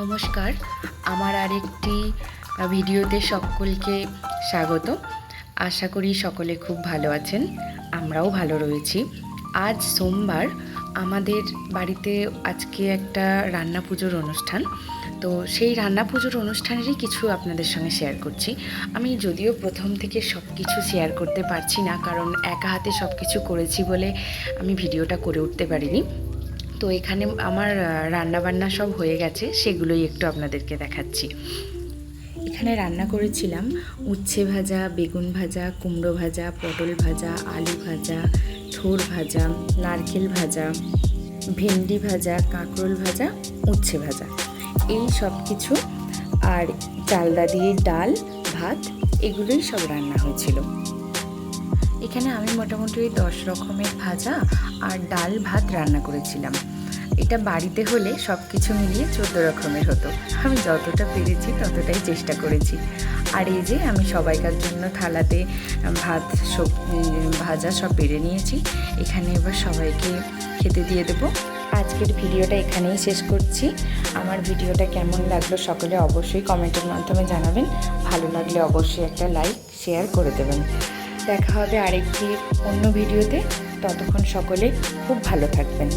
নমস্কার। আমার আরেকটি ভিডিওতে সকলকে স্বাগত। আশা করি সকলে খুব ভালো আছেন, আমরাও ভালো রয়েছি। আজ সোমবার আমাদের বাড়িতে আজকে একটা রান্না পুজোর অনুষ্ঠান। তো সেই রান্না পুজোর অনুষ্ঠানেরই কিছু আপনাদের সঙ্গে শেয়ার করছি। আমি যদিও প্রথম থেকে সব কিছু শেয়ার করতে পারছি না, কারণ একা হাতে সব কিছু করেছি বলে আমি ভিডিওটা করে উঠতে পারিনি। তো এখানে আমার রান্না বান্না সব হয়ে গেছে, সেগুলোই একটু আপনাদেরকে দেখাচ্ছি। এখানে রান্না করেছিলাম উচ্ছে ভাজা, বেগুন ভাজা, কুমড়ো ভাজা, পটল ভাজা, আলু ভাজা থোর ভাজা, নারকেল ভাজা, ভেন্ডি ভাজা, কাঁকরোল ভাজা, উচ্ছে ভাজা। এই সব কিছু আর চালদা দিয়ে ডাল, ভাত, এগুলোই সব রান্না হয়েছিল। এখানে আমি মোটামুটি দশ রকমের ভাজা আর ডাল, ভাত রান্না করেছিলাম। এটা বাড়িতে হলে সব কিছু মিলিয়ে চোদ্দ রকমের হতো। আমি যতটা পেরেছি ততটাই চেষ্টা করেছি। আর এই যে আমি সবাইকার জন্য থালাতে ভাত, সবজি, ভাজা সব বেড়ে নিয়েছি। এখানে এবার সবাইকে খেতে দিয়ে দেবো। আজকের ভিডিওটা এখানেই শেষ করছি। আমার ভিডিওটা কেমন লাগল সকলে অবশ্যই কমেন্টের মাধ্যমে জানাবেন। ভালো লাগলে অবশ্যই একটা লাইক, শেয়ার করে দেবেন। দেখা হবে আরেকটি অন্য ভিডিওতে। ততক্ষণ সকলে খুব ভালো থাকবেন।